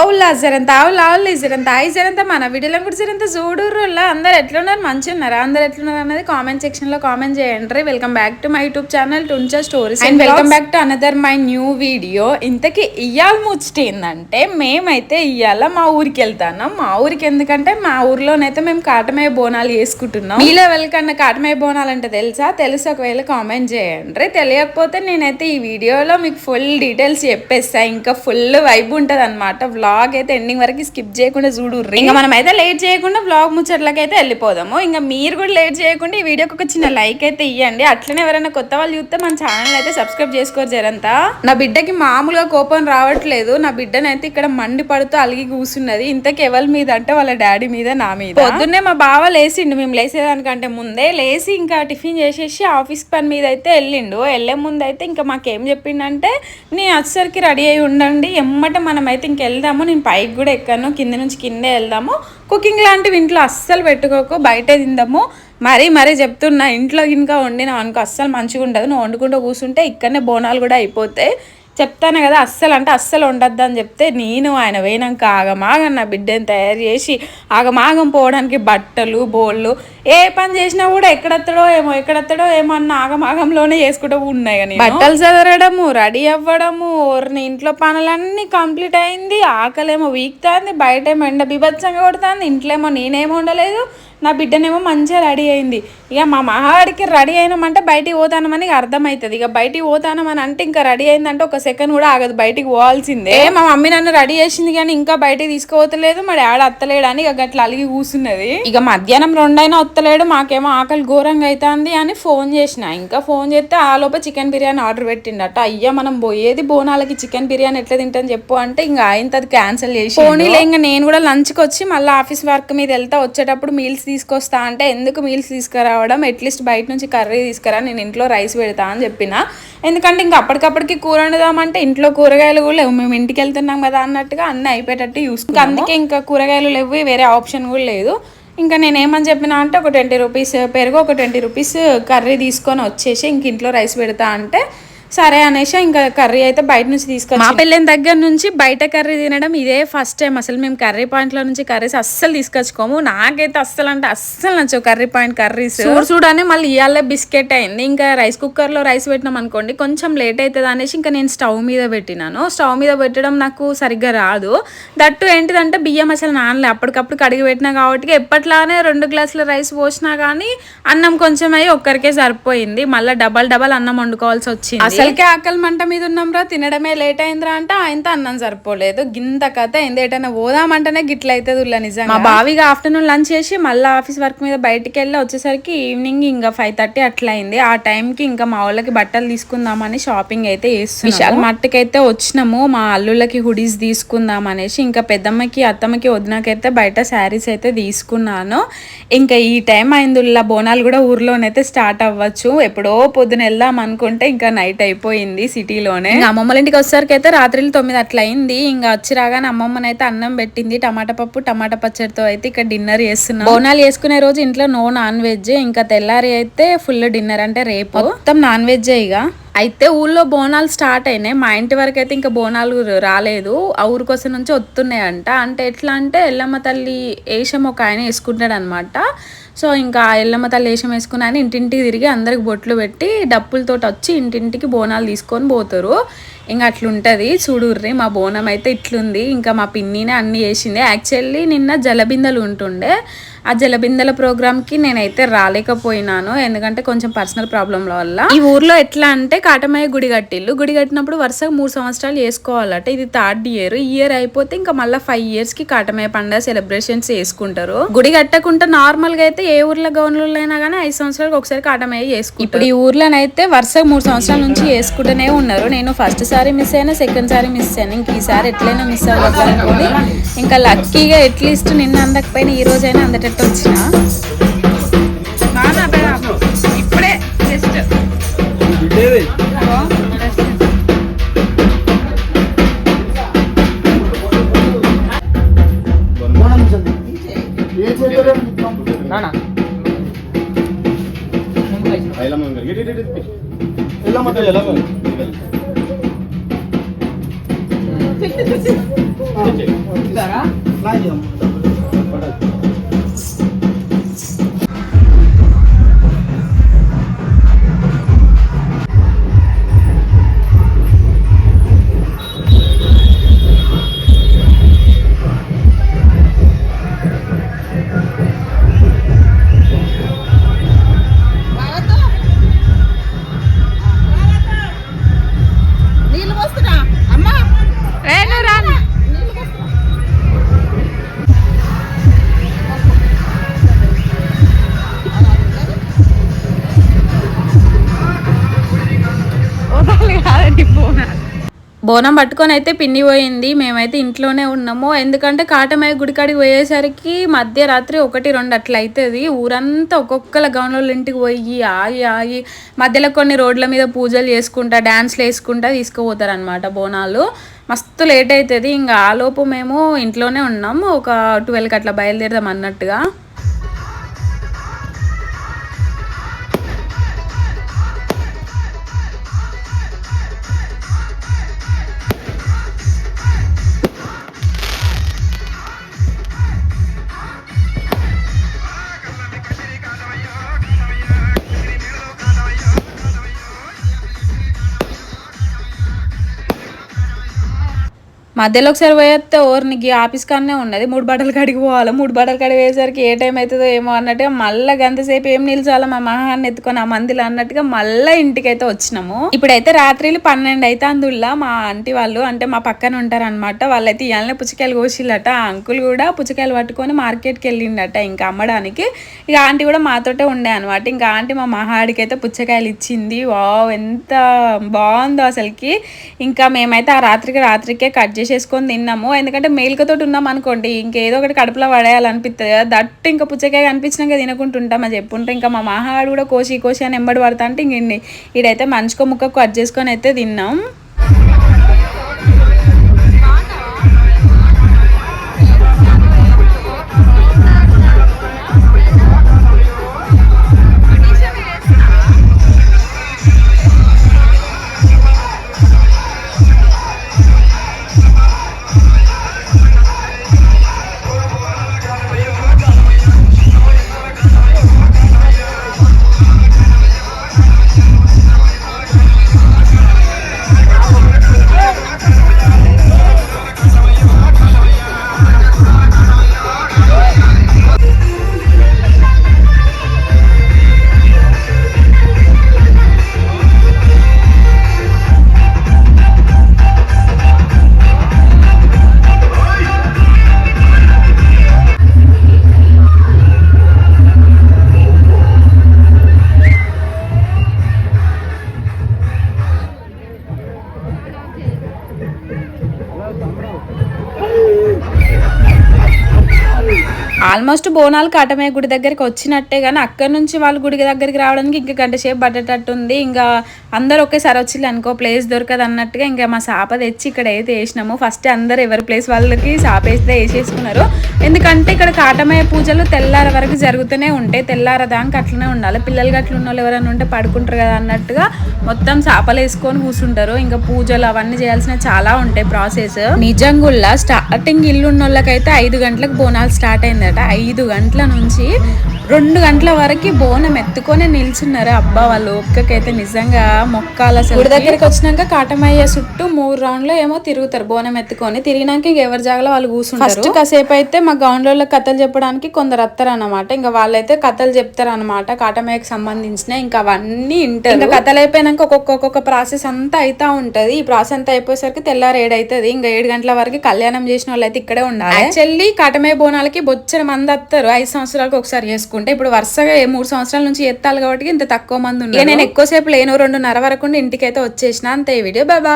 అవులా జరంత అవులా అవులు జరంత. అయి జరంత మన వీడియోలో కూడా జరంత చూడుర్రు అందరు ఎట్లున్నారు? మంచిగా ఉన్నారా అందరు ఎట్లున్నారు అనేది కామెంట్ సెక్షన్లో కామెంట్ చేయండి. Welcome back to my YouTube channel టుంచా stories and welcome back to another my new video ఇంతకీ ఇయ్యాల ముచ్చట ఏంటంటే మేమైతే ఇయ్యాల మా ఊరికి వెళ్తాను మా ఊరికి ఎందుకంటే మా ఊర్లోనైతే మేము కాటమయ్య బోనాలు చేసుకుంటున్నాం. లెవెల్ కన్నా కాటమయ్య బోనాలు అంటే తెలుసా? తెలుసు ఒకవేళ కామెంట్ చేయండి. తెలియకపోతే నేనైతే ఈ వీడియోలో మీకు ఫుల్ డీటెయిల్స్ చెప్పేస్తా. ఇంకా ఫుల్ వైబ్ ఉంటది అనమాట వ్లాగ్ అయితే ఎండింగ్ వరకు స్కిప్ చేయకుండా చూడు. ఇంకా మనం అయితే లేట్ చేయకుండా వ్లాగ్ ముచ్చట్లకైతే వెళ్ళిపోదాము. ఇంకా మీరు కూడా లేట్ చేయకుండా ఈ వీడియోకి ఒక చిన్న లైక్ అయితే ఇవ్వండి అట్లనే ఎవరైనా కొత్త వాళ్ళు చూస్తే మన ఛానల్ అయితే సబ్స్క్రైబ్ చేసుకోరు జరంతా. నా బిడ్డకి మామూలుగా కోపం రావట్లేదు. నా బిడ్డనైతే ఇక్కడ మండి పడుతూ అలిగి కూర్చున్నది. ఇంతకి ఎవరి మీద అంటే వాళ్ళ డాడీ మీద నా మీద? పొద్దున్నే మా బావ లేచిండు. మేము లేసేదానికంటే ముందే లేచి ఇంకా టిఫిన్ చేసేసి ఆఫీస్ పని మీద అయితే వెళ్ళిండు. వెళ్ళే ముందు అయితే ఇంకా మాకేం చెప్పిండంటే నీ వచ్చేసరికి రెడీ అయి ఉండండి. ఎమ్మట మనం అయితే ఇంక వెళ్దాము నేను పైకి కూడా ఎక్కాను కింద నుంచి కిందే వెళ్దాము. కుకింగ్ లాంటివి ఇంట్లో అస్సలు పెట్టుకోకు బయటే తిందాము. మరీ మరీ చెప్తున్నా ఇంట్లో ఇంకా వండినా అనుకో అస్సలు మంచిగా ఉండదు నువ్వు వండుకుంటూ కూర్చుంటే ఇక్కడనే బోనాలు కూడా అయిపోతాయి. చెప్తాను కదా అస్సలు అంటే అస్సలు ఉండద్దు అని చెప్తే నేను ఆయన పోయినాక ఆగమాగం నా బిడ్డని తయారు చేసి ఆగమాగం పోవడానికి బట్టలు బోళ్ళు ఏ పని చేసినా కూడా ఎక్కడెత్తడో ఏమో ఎక్కడెత్తడో ఏమో అన్న ఆగమాగంలోనే చేసుకుంటూ ఉన్నాయి కానీ బట్టలు చదవడము రెడీ అవ్వడము ఓర్ని ఇంట్లో పనులన్నీ కంప్లీట్ అయింది ఆకలేమో వీక్తాంది బయట ఏమో ఎండ బిభత్సంగా కొడుతుంది ఇంట్లో ఏమో నేనేమో ఉండలేదు నా బిడ్డనేమో మంచిగా రెడీ అయింది. ఇక మా మహాడికి రెడీ అయినామంటే బయటికి పోతానమని ఇక అర్థమవుతుంది. ఇక బయటికి పోతానమని అంటే ఇంకా రెడీ అయిందంటే ఒక సెకండ్ కూడా ఆగదు. బయటికి పోవాల్సిందే. మా మమ్మీ నన్ను రెడీ చేసింది కానీ ఇంకా బయటికి తీసుకుపోతలేదు. మా డాడీ అత్తలేడు అని ఇక గట్ల అలిగి కూర్చున్నది ఇక మధ్యాహ్నం రెండైనా వత్తలేడు మాకేమో ఆకలి ఘోరంగా అవుతుంది అని ఫోన్ చేసిన. ఇంకా ఫోన్ చేస్తే ఆ లోపల చికెన్ బిర్యానీ ఆర్డర్ పెట్టిండట. అయ్యా మనం పోయేది బోనాలకి చికెన్ బిర్యానీ ఎట్లా తింటాను చెప్పు అంటే ఇంకా ఆయన అది క్యాన్సిల్ చేసి పోనీలే ఇంకా నేను కూడా లంచ్కి వచ్చి మళ్ళీ ఆఫీస్ వర్క్ మీద వెళ్తా. వచ్చేటప్పుడు మీల్స్ తీసుకొస్తా అంటే ఎందుకు మీల్స్ తీసుకురావడం? అట్లీస్ట్ బయట నుంచి కర్రీ తీసుకురా నేను ఇంట్లో రైస్ పెడతా అని చెప్పిన. ఎందుకంటే ఇంకా అప్పటికప్పటికి కూర వండుదామంటే ఇంట్లో కూరగాయలు కూడా లేవు. మేము ఇంటికి వెళ్తున్నాం కదా అన్నట్టుగా అన్నీ అయిపోయేటట్టు చూసుకుంటాం అందుకే ఇంకా కూరగాయలు లేవు వేరే ఆప్షన్ కూడా లేదు. ఇంకా నేను ఏమని చెప్పినా అంటే ఒక ట్వంటీ రూపీస్ పెరుగు ఒక ట్వంటీ రూపీస్ కర్రీ తీసుకొని వచ్చేసి ఇంక ఇంట్లో రైస్ పెడతా అంటే సరే అనేసి ఇంకా కర్రీ అయితే బయట నుంచి తీసుకొచ్చి మా పెళ్ళైన దగ్గర నుంచి బయట కర్రీ తినడం ఇదే ఫస్ట్ టైం అసలు మేము కర్రీ పాయింట్లో నుంచి కర్రీస్ అస్సలు తీసుకొచ్చుకోము. నాకైతే అస్సలు అంటే అస్సలు నచ్చవు కర్రీ పాయింట్ కర్రీస్. చూడు చూడని మళ్ళీ ఇవాళ బిస్కెట్ అయింది. ఇంకా రైస్ కుక్కర్లో రైస్ పెట్టినాం అనుకోండి కొంచెం లేట్ అవుతుంది అనేసి ఇంకా నేను స్టవ్ మీద పెట్టినాను. స్టవ్ మీద పెట్టడం నాకు సరిగ్గా రాదు. దట్టు ఏంటిదంటే బియ్యం అసలు నానలే. అప్పటికప్పుడు కడిగి పెట్టినా కాబట్టి ఎప్పట్లానే రెండు గ్లాసుల రైస్ పోసినా కానీ అన్నం కొంచెం అయ్యి ఒక్కరికే సరిపోయింది. మళ్ళీ డబల్ డబల్ అన్నం వండుకోవాల్సి వచ్చింది. అసలుకే ఆకలి మంట మీద ఉన్నాం రా తినడమే లేట్ అయిందిరా అంటే ఆయనతో అన్నం సరిపోలేదు. గింత కథ అయింది ఏటైనా పోదామంటేనే గిట్ల అవుతుంది ఉల్ల నిజంగా. మా బావిగా ఆఫ్టర్నూన్ లంచ్ చేసి మళ్ళీ ఆఫీస్ వర్క్ మీద బయటికి వెళ్ళి వచ్చేసరికి ఈవినింగ్ ఇంకా ఫైవ్ థర్టీ అట్లా అయింది ఆ టైంకి ఇంకా మా వాళ్ళకి బట్టలు తీసుకుందామని షాపింగ్ అయితే చేస్తున్నాం విశాల్ మట్టుకైతే వచ్చినాము. మా అల్లుళ్ళకి హుడీస్ తీసుకుందాం అనేసి ఇంకా పెద్దమ్మకి అత్తమ్మకి వదినకైతే బయట శారీస్ అయితే తీసుకున్నాను. ఇంకా ఈ టైం అయిందిల్లా బోనాలు కూడా ఊర్లోనైతే స్టార్ట్ అవ్వచ్చు. ఎప్పుడో పొద్దున వెళ్దాం అనుకుంటే ఇంకా నైట్ అయిపోయింది సిటీలోనే. ఇంకా అమ్మమ్మల ఇంటికి వచ్చేసరికి అయితే రాత్రి తొమ్మిది అట్లా అయింది. ఇంకా వచ్చి రాగానే అమ్మమ్మనైతే అన్నం పెట్టింది. టమాటా పప్పు టమాటా పచ్చడితో అయితే ఇక్కడ డిన్నర్ చేస్తున్నాం. బోనాలు చేసుకునే రోజు ఇంట్లో నో నాన్ వెజ్ ఇంకా తెల్లారి అయితే ఫుల్ డిన్నర్ అంటే రేపు. మొత్తం నాన్ వెజ్ ఇక. అయితే ఊళ్ళో బోనాలు స్టార్ట్ అయినాయి. మా ఇంటి వరకు అయితే ఇంకా బోనాలు రాలేదు. ఆ ఊరి కోసం నుంచి వస్తున్నాయంట. అంటే ఎట్లా అంటే ఎల్లమ్మ తల్లి వేషం ఒక ఆయన వేసుకుంటాడు అనమాట సో ఇంకా ఎల్లమ్మ తల్లి వేషం వేసుకుని ఆయన ఇంటింటికి తిరిగి అందరికి బొట్లు పెట్టి డప్పులతో వచ్చి ఇంటింటికి బోనాలు తీసుకొని పోతారు. ఇంకా అట్లుంటుంది. చూడుర్రి మా బోనం అయితే ఇట్లుంది. ఇంకా మా పిన్నినే అన్ని చేసింది యాక్చువల్లీ నిన్న జలబిందలు ఉంటుండే. ఆ జలబిందెల ప్రోగ్రామ్కి నేనైతే రాలేకపోయినాను. ఎందుకంటే కొంచెం పర్సనల్ ప్రాబ్లంల వల్ల. ఈ ఊర్లో ఎట్లా అంటే కాటమయ్య గుడి కట్టిల్లు. గుడి కట్టినప్పుడు వరుసగా మూడు సంవత్సరాలు చేసుకోవాలట. ఇది థర్డ్ ఇయర్. ఈ ఇయర్ అయిపోతే ఇంకా మళ్ళీ ఫైవ్ ఇయర్స్కి కాటమయ్య పండుగ సెలబ్రేషన్స్ చేసుకుంటారు. గుడి కట్టకుండా నార్మల్గా అయితే ఏ ఊర్లో గవర్నర్లు అయినా కానీ ఐదు సంవత్సరాలకు ఒకసారి కాటమయ్య చేసుకుంటారు. ఇప్పుడు ఈ ఊర్లోనైతే వరుసగా మూడు సంవత్సరాల నుంచి చేసుకుంటూనే ఉన్నారు. నేను ఫస్ట్ సారి మిస్ అయినా సెకండ్ సారి మిస్ అయ్యాను ఇంక ఈసారి ఎట్లయినా మిస్ అవ్వదు ఇంకా లక్కీగా ఎట్లీస్ట్ నిన్న అందకపోయినా ఈ రోజైనా అందటట్టు వచ్చిన ఇప్పుడే జస్ట్ నానా నీళ్ళు బోనం పట్టుకొని అయితే పిన్ని పోయింది. మేమైతే ఇంట్లోనే ఉన్నాము. ఎందుకంటే కాటమయ్య గుడికాడికి పోయేసరికి మధ్యరాత్రి ఒకటి రెండు అట్లా అవుతుంది ఊరంతా ఒక్కొక్కల గౌన్లోళ్ళ ఇంటికి పోయి ఆగి ఆగి మధ్యలో కొన్ని రోడ్ల మీద పూజలు చేసుకుంటా డ్యాన్స్లు వేసుకుంటా తీసుకుపోతారు అనమాట బోనాలు. మస్తు లేట్ అవుతుంది ఇంకా ఆలోపు మేము ఇంట్లోనే ఉన్నాము. ఒక ట్వెల్వ్కి అట్లా బయలుదేరదాం అన్నట్టుగా. మధ్యలో ఒకసారి పోయేస్తే ఓర్నికి ఆఫీస్ కాడనే ఉన్నది. మూడు బట్టలు కడిగి పోవాలి. మూడు బట్టలు కడిగి పోయేసరికి ఏ టైం అవుతుందో ఏమో అన్నట్టుగా మళ్ళీ గంతసేపు ఏం నిలిచాలో మా మహాన్ని ఎత్తుకొని ఆ మందిలో అన్నట్టుగా మళ్ళీ ఇంటికైతే వచ్చినాము. ఇప్పుడైతే రాత్రిలు పన్నెండు అయితే అందులో మా ఆంటీ వాళ్ళు అంటే మా పక్కన ఉంటారనమాట వాళ్ళైతే ఇవాళనే పుచ్చకాయలు కోసిల్లట ఆ అంకుల్ కూడా పుచ్చకాయలు పట్టుకొని మార్కెట్కి వెళ్ళిండట ఇంకా అమ్మడానికి. ఇక ఆంటీ కూడా మాతోటే ఉండే అనమాట ఇంకా ఆంటీ మా మహాడికి అయితే పుచ్చకాయలు ఇచ్చింది. వావ్ ఎంత బాగుందో అసలుకి. ఇంకా మేమైతే ఆ రాత్రికి రాత్రికే కట్ చేసి చేసేసుకొని తిన్నాము. ఎందుకంటే మేలుకతోటి ఉన్నాం అనుకోండి ఇంకేదో ఒకటి కడుపులో పడేయాలనిపిస్తుంది కదా. దట్టు ఇంకా పుచ్చకాయ కనిపించినాక తినకుంటుంటాం అని చెప్పుంటే ఇంకా మా మాహాడు కూడా కోసి కోసి అని ఎంబడి పడతా అంటే ఇంక ఇడైతే మంచుకో ముక్క కట్ చేసుకొని అయితే తిన్నాం. ఆల్మోస్ట్ బోనాలు కాటమయ్య గుడి దగ్గరికి వచ్చినట్టే కానీ అక్కడి నుంచి వాళ్ళ గుడి దగ్గరికి రావడానికి ఇంకా గంట సేపు పట్టేటట్టు ఉంది. ఇంకా అందరు ఒకేసారి వచ్చిల్లు అనుకో ప్లేస్ దొరకదు అన్నట్టుగా ఇంకా మా సాప తెచ్చి ఇక్కడ అయితే వేసినాము. ఫస్ట్ అందరు ఎవరి ప్లేస్ వాళ్ళకి సాప వేస్తే వేసేసుకున్నారు. ఎందుకంటే ఇక్కడ కాటమయ్య పూజలు తెల్లార వరకు జరుగుతూనే ఉంటాయి. తెల్లార దానికి అట్లనే ఉండాలి. పిల్లలు గట్ల ఉన్న వాళ్ళు ఎవరైనా ఉంటే పడుకుంటారు కదా అన్నట్టుగా మొత్తం చేపలు వేసుకొని కూర్చుంటారు. ఇంకా పూజలు అవన్నీ చేయాల్సిన చాలా ఉంటాయి ప్రాసెస్. నిజంగుల్లా స్టార్టింగ్ ఇల్లు ఉన్న వాళ్ళకైతే ఐదు గంటలకు బోనాలు స్టార్ట్ అయిందట ఐదు గంటల నుంచి రెండు గంటల వరకు బోనం ఎత్తుకొని నిల్చున్నారు. అబ్బా వాళ్ళ ఓపికకైతే నిజంగా మొక్కాల గుడి దగ్గరికి వచ్చినాక కాటమయ్య చుట్టూ మూడు రౌండ్లో ఏమో తిరుగుతారు బోనం ఎత్తుకొని. తిరిగినాక ఇంక ఎవరి జాగలో వాళ్ళు కూర్చుంటారు. ఫస్ట్ కాసేపు అయితే మా గౌండ్లో కథలు చెప్పడానికి కొందరు వస్తారు అనమాట ఇంకా వాళ్ళైతే కథలు చెప్తారు అనమాట కాటమయ్యకి సంబంధించిన. ఇంకా అవన్నీ వింటారు. ఇంకా కథలు అయిపోయినాక ఒక్కొక్క ఒక్కొక్క ప్రాసెస్ అంతా అయితా ఉంటది. ఈ ప్రాసెస్ అంతా అయిపోయేసరికి తెల్లారు ఏడు అవుతుంది ఇంకా ఏడు గంటల వరకు కళ్యాణం చేసిన వాళ్ళు అయితే ఇక్కడే ఉండాలి. యాక్చువల్లీ కాటమయ్య బోనాలకి బొచ్చర మంది వస్తారు ఐదు సంవత్సరాలకు ఒకసారి చేసుకుంటే. ఇప్పుడు వరుసగా మూడు సంవత్సరాల నుంచి ఎత్తాలి కాబట్టి ఇంత తక్కువ మంది ఇక నేను ఎక్కువసేపు లేను. రెండున్నర వరకు ఇంటికి అయితే వచ్చేసిన. అంతే ఈ వీడియో. బాబా